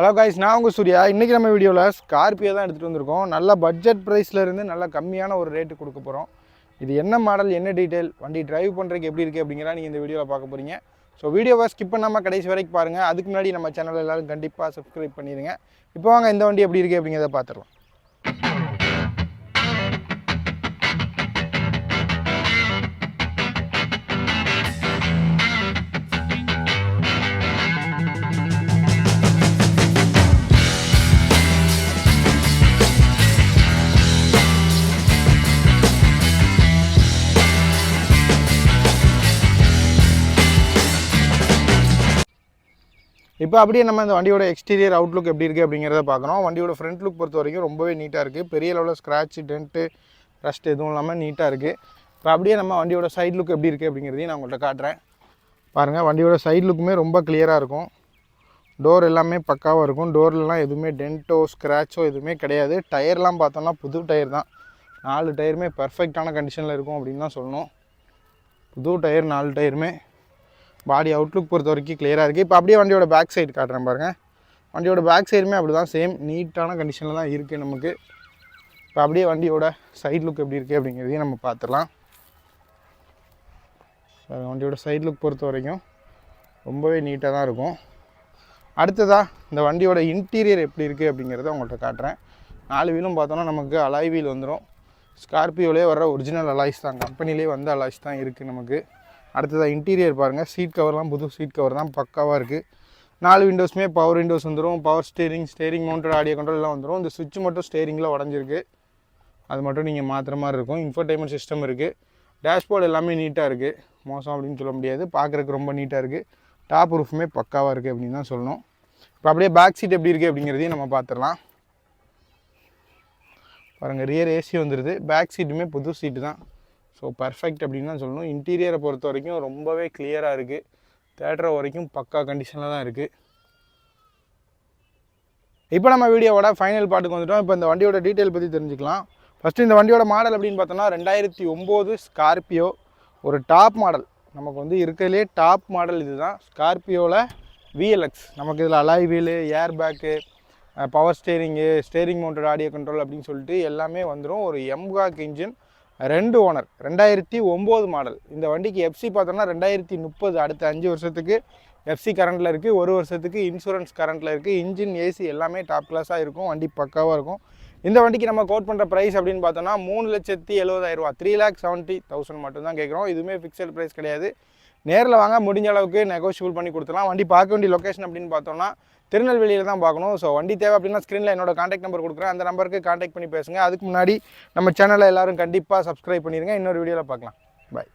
Hello guys நான் உங்கள் சூர்யா. இன்றைக்கி நம்ம வீடியோவில் ஸ்கார்பியோ தான் எடுத்துகிட்டு வந்திருக்கோம். நல்ல பட்ஜெட் ப்ரைஸ்லேருந்து நல்லா நல்ல கம்மியான ஒரு ரேட்டு கொடுக்க போகிறோம் இது என்ன மாடல் என்ன டீட்டெயில் வண்டி டிரைவ் பண்ணுறதுக்கு எப்படி இருக்குது அப்படிங்கிற நீங்கள் இந்த வீடியோவில் பார்க்க போகிறீங்க ஸோ வீடியோவை ஸ்கிப் பண்ணாமல் கடைசி வரைக்கும் பாருங்கள் அதுக்கு முன்னாடி நம்ம சேனல் எல்லாரும் கண்டிப்பாக சப்ஸ்கிரைப் பண்ணிடுங்க இப்போ வாங்க இந்த வண்டி எப்படி இருக்குது அப்படிங்கிறத பார்த்துடலாம். இப்போ அப்படியே நம்ம இந்த வண்டியோட எக்ஸ்டீரியர் அவுட்லுக் எப்படி இருக்குது அப்படிங்கிறத பார்க்குறோம் வண்டியோட ஃப்ரண்ட் லுக் பொறுத்த வரைக்கும் ரொம்பவே நீட்டாக இருக்குது பெரிய லெவலில் ஸ்க்ராட்ச் டென்ட்டு ரஸ்ட் எதுவும் இல்லாமல் நீட்டாக இருக்குது இப்போ அப்படியே நம்ம வண்டியோட சைட் லுக் எப்படி இருக்குது அப்படிங்கிறதையும் நான் உங்கள்கிட்ட காட்டுறேன். பாருங்கள் வண்டியோட சைட் லுக்குமே ரொம்ப கிளியராக இருக்கும். டோர் எல்லாமே பக்காவாக இருக்கும். டோர்லலாம் எதுவுமே டென்ட்டோ ஸ்க்ராச்சோ எதுவுமே கிடையாது. டயர்லாம் பார்த்தோம்னா புது டயர் தான். நாலு டயருமே பர்ஃபெக்டான கண்டிஷனில் இருக்கும் அப்படின்னு தான் சொல்லணும். புது டயர் நாலு டயருமே பாடி அவுட்லுக் பொறுத்த வரைக்கும் கிளியராக இருக்குது இப்போ அப்படியே வண்டியோட பேக் சைடு காட்டுறேன் பாருங்கள் வண்டியோட பேக் சைடுமே அப்படி தான் சேம் நீட்டான கண்டிஷனில் தான் இருக்குது நமக்கு. இப்போ அப்படியே வண்டியோட சைட் லுக் எப்படி இருக்குது அப்படிங்கிறதையும் நம்ம பார்த்துடலாம். வண்டியோட சைட் லுக் பொறுத்த வரைக்கும் ரொம்பவே நீட்டாக தான் இருக்கும். அடுத்ததாக இந்த வண்டியோட இன்டீரியர் எப்படி இருக்குது அப்படிங்கிறத உங்கள்கிட்ட காட்டுறேன். நாலு வீலும் பார்த்தோன்னா நமக்கு அலாய் வீல் வந்துடும் ஸ்கார்பியோலேயே வர ஒரிஜினல் அலாய்ஸ் தான். கம்பெனிலே வந்த அலாய்ஸ் தான் இருக்குது நமக்கு. அடுத்ததாக இன்டீரியர் பாருங்கள் சீட் கவர்லாம் புது சீட் கவர் தான். பக்காவாக இருக்குது நாலு விண்டோஸுமே பவர் விண்டோஸ் வந்துடும் power steering steering mounted audio கண்ட்ரோல்லாம் வந்துடும் இந்த சுவிட்ச் மட்டும் ஸ்டேரிங்கில் உடஞ்சிருக்கு. அது மட்டும் நீங்கள் மாற்றுற மாதிரி இருக்கும். இன்ஃபர்டைன்மெண்ட் சிஸ்டம் இருக்குது டேஷ்போர்டு எல்லாமே நீட்டாக இருக்குது மோசம் அப்படின்னு சொல்ல முடியாது. பார்க்குறதுக்கு ரொம்ப நீட்டாக இருக்குது டாப் ரூஃபுமே பக்காவாக இருக்குது அப்படின்னு தான் சொல்லணும். இப்போ அப்படியே பேக் சீட் எப்படி இருக்குது அப்படிங்கிறதையும் நம்ம பார்த்துடலாம் பாருங்கள் ரியர் ஏசி வந்துடுது பேக் சீட்டுமே புது சீட்டு தான். ஸோ பர்ஃபெக்ட் அப்படின்னு தான் சொல்லணும். இன்டீரியரை பொறுத்த வரைக்கும் ரொம்பவே கிளியராக இருக்குது தேட்டரை வரைக்கும் பக்கா கண்டிஷனில் தான் இருக்குது இப்போ நம்ம வீடியோவோட ஃபைனல் பாட்டுக்கு வந்துட்டோம். இப்போ இந்த வண்டியோட டீட்டெயில் பற்றி தெரிஞ்சுக்கலாம். ஃபஸ்ட்டு இந்த வண்டியோட மாடல் அப்படின்னு பார்த்தோன்னா ரெண்டாயிரத்தி ஒம்பது ஸ்கார்பியோ ஒரு டாப் மாடல் நமக்கு வந்து இருக்கிறதுலே டாப் மாடல் இதுதான். ஸ்கார்பியோவில் விஎல்எக்ஸ் நமக்கு இதில் alloy wheel air bag power steering steering mounted audio control அப்படின்னு சொல்லிட்டு எல்லாமே வந்துடும் ஒரு எம்காக் இன்ஜின் ரெண்டு ஓனர் ரெண்டாயிரத்தி ஒம்பது மாடல். இந்த வண்டிக்கு எஃப்சி பார்த்தோம்னா ரெண்டாயிரத்தி முப்பது அடுத்த அஞ்சு வருஷத்துக்கு எஃப்சி கரண்ட்டில் இருக்குது ஒரு வருஷத்துக்கு இன்சூரன்ஸ் கரண்ட்டில் இருக்குது இன்ஜின் ஏசி எல்லாமே டாப் கிளாஸாக இருக்கும் வண்டி பக்காவாக இருக்கும். இந்த வண்டிக்கு நம்ம கோட் பண்ணுற ப்ரைஸ் அப்படின்னு பார்த்தோம்னா மூணு லட்சத்தி எழுபதாயிரரூவா த்ரீ லேக் செவன்ட்டி தௌசண்ட் மட்டும் தான் கேட்குறோம். இதுவுமே ஃபிக்ஸட் ப்ரைஸ் கிடையாது. நேரில் வாங்க முடிஞ்ச அளவுக்கு நெகோஷியபிள் பண்ணி கொடுத்துலாம் வண்டி பார்க்க வேண்டிய லொக்கேஷன் அப்படின்னு பார்த்தோம்னா திருநெல்வேலியில் தான் பார்க்கணும். ஸோ வண்டி தேவை அப்படின்னா ஸ்க்ரீனில் என்னோட காண்டாக்ட் நம்பர் கொடுக்குறேன். அந்த நம்பருக்கு காண்டாக்ட் பண்ணி பேசுங்க. அதுக்கு முன்னாடி நம்ம சேனலை எல்லோரும் கண்டிப்பாக சப்ஸ்கிரைப் பண்ணிடுங்க இன்னொரு வீடியோவில் பார்க்கலாம். பாய்